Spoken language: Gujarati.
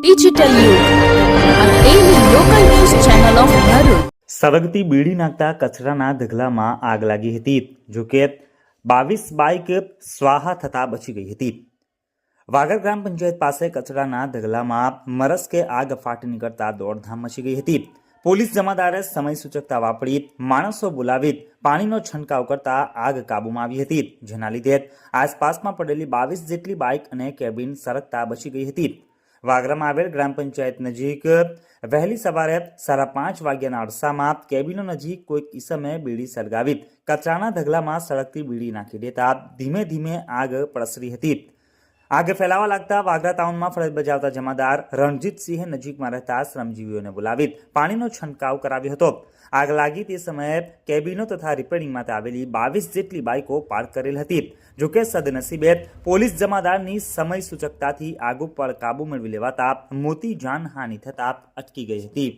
ડિજિટલ. સળગતી બીડી નાખતા કચરાના ઢગલામાં આગ લાગી હતી. જોકે બાવીસ બાઇક સ્વાહા થતા બચી ગઈ હતી. વાગર ગ્રામ પંચાયત પાસે કચરાના ઢગલામાં મરસ કે આગ ફાટી નીકળતા દોડધામ મચી ગઈ હતી. પોલીસ જમાદારે સમય સૂચકતા વાપરી માણસો બોલાવી પાણીનો છંટકાવ કરતા આગ કાબૂમાં આવી હતી. જેના લીધે આસપાસમાં પડેલી બાવીસ જેટલી બાઇક અને કેબિન સરકતા બચી ગઈ હતી. વાગરામાં આવેલ ગ્રામ પંચાયત નજીક. વહેલી સવારે સાડા પાંચ વાગ્યાના અરસામાં કેબિનો નજીક કોઈક ઈસમે બીડી સળગાવી કચરાના ઢગલામાં સળગતી બીડી નાખી દેતા ધીમે ધીમે આગ પ્રસરી હતી. આગ ફેલાવા લાગતા વાગરા ટાઉનમાં ફરજ બજાવતા જમાદાર રણજીતસિંહે નજીકમાં રહેતા શ્રમજીવીઓને બોલાવી પાણીનો છંટકાવ કરાવ્યો હતો. આગ લાગી તે સમયે કેબિનો તથા રિપેરિંગ માટે આવેલી બાવીસ જેટલી બાઇકો પાર્ક કરેલ હતી. જોકે સદનસીબે પોલીસ જમાદારની સમય સૂચકતાથી આગ ઉપર કાબુ મેળવી લેવાતા મોટી જાનહાનિ થતા અટકી ગઈ હતી.